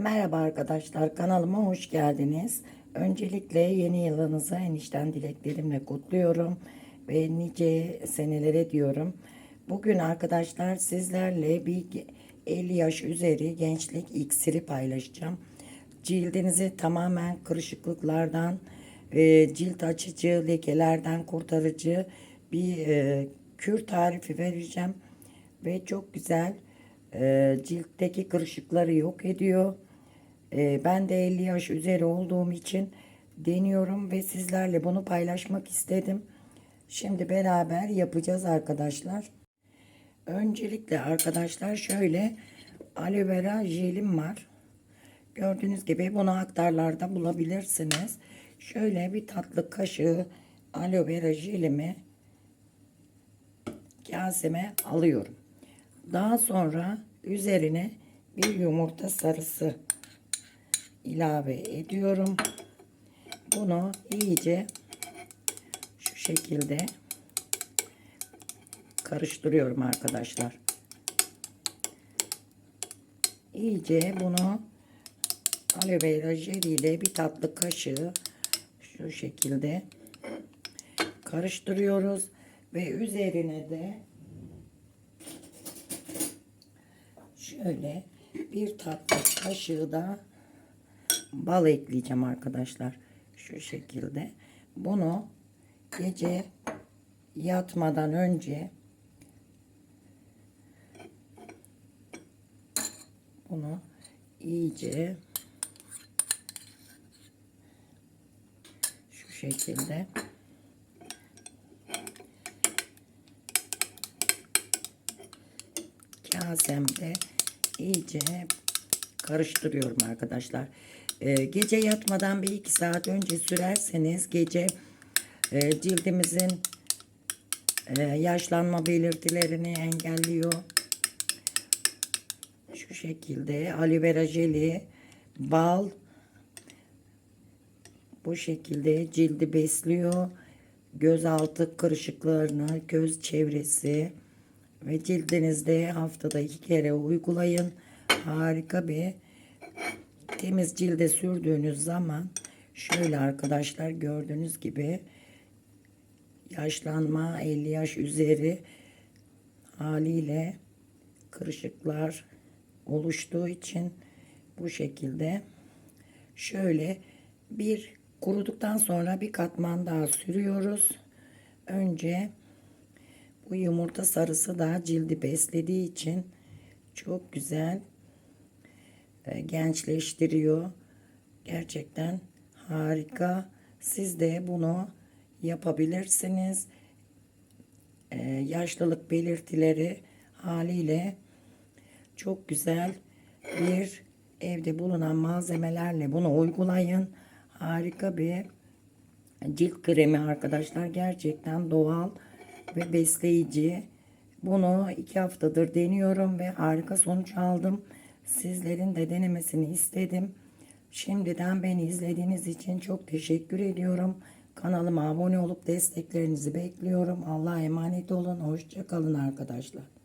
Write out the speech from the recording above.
Merhaba arkadaşlar kanalıma hoş geldiniz. Öncelikle yeni yılınızı enişten dileklerimle kutluyorum ve nice senelere diyorum. Bugün arkadaşlar sizlerle bir 50 yaş üzeri gençlik iksiri paylaşacağım. Cildinizi tamamen kırışıklıklardan, cilt açıcı, lekelerden kurtarıcı bir e, kür tarifi vereceğim. Ve çok güzel e, ciltteki kırışıkları yok ediyor. E, ben de 50 yaş üzeri olduğum için deniyorum ve sizlerle bunu paylaşmak istedim. Şimdi beraber yapacağız arkadaşlar. Öncelikle arkadaşlar şöyle aloe vera jelim var. Gördüğünüz gibi bunu aktarlarda bulabilirsiniz. Şöyle bir tatlı kaşığı aloe vera jelimi kaseme alıyorum. Daha sonra üzerine bir yumurta sarısı ilave ediyorum. Bunu iyice şu şekilde karıştırıyorum arkadaşlar. İyice bunu aloe vera jeliyle bir tatlı kaşığı şu şekilde karıştırıyoruz ve üzerine de şöyle bir tatlı kaşığı da bal ekleyeceğim arkadaşlar. Şu şekilde. Bunu gece yatmadan önce bunu iyice şu şekilde kasemde iyice karıştırıyorum arkadaşlar. Ee, gece yatmadan bir iki saat önce sürerseniz gece e, cildimizin e, yaşlanma belirtilerini engelliyor. Şu şekilde aloe vera jeli, bal bu şekilde cildi besliyor. Göz altı kırışıklarını, göz çevresi ve cildinizde haftada iki kere uygulayın. Harika bir temiz cilde sürdüğünüz zaman şöyle arkadaşlar gördüğünüz gibi yaşlanma 50 yaş üzeri haliyle kırışıklar oluştuğu için bu şekilde şöyle bir kuruduktan sonra bir katman daha sürüyoruz. Önce bu yumurta sarısı da cildi beslediği için çok güzel e, gençleştiriyor. Gerçekten harika. Siz de bunu yapabilirsiniz. E, yaşlılık belirtileri haliyle çok güzel bir evde bulunan malzemelerle bunu uygulayın. Harika bir cilt kremi arkadaşlar. Gerçekten doğal ve besleyici. Bunu iki haftadır deniyorum ve harika sonuç aldım. Sizlerin de denemesini istedim. Şimdiden beni izlediğiniz için çok teşekkür ediyorum. Kanalıma abone olup desteklerinizi bekliyorum. Allah'a emanet olun. Hoşçakalın arkadaşlar.